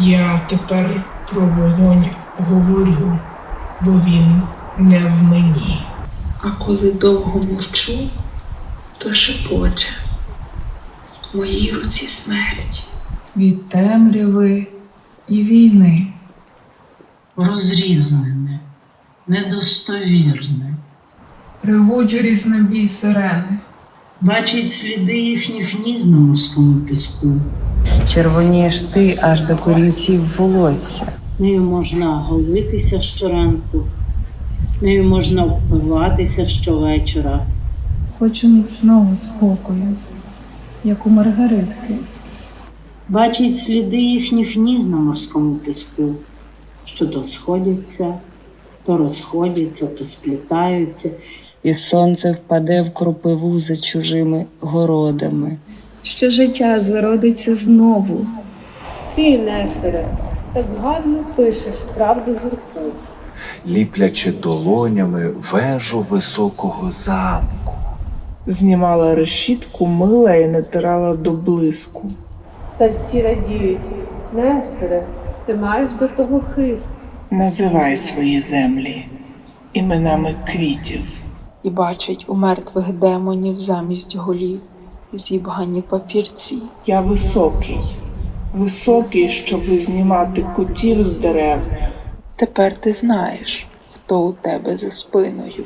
Я тепер про вогонь говорю, бо він не в мені. А коли довго мовчу, то шепоче. В моїй руці смерть. від темряви і війни. розрізнене, недостовірне, Ревуть у різнобій сирени. бачить сліди їхніх ніг на морському піску. Червонієш ти аж до корінців волосся. Нею можна голитися щоранку, нею можна впиватися щовечора. Хочу міцного спокою, як у Маргаритки. Бачить сліди їхніх ніг на морському піску, що то сходяться, то розходяться, то сплітаються. І сонце впаде в кропиву за чужими городами. Що життя зародиться знову, Ти, Нестере, так гарно пишеш правду гірку. ліплячи долонями вежу високого замку. Знімала решітку, мила і натирала до блиску. Старці радіють. Нестере, ти маєш до того хист. Називай свої землі іменами квітів. І бачить у мертвих демонів замість голів зібгані папірці. Я високий, високий, щоб знімати кутів з дерев. Тепер ти знаєш, хто у тебе за спиною.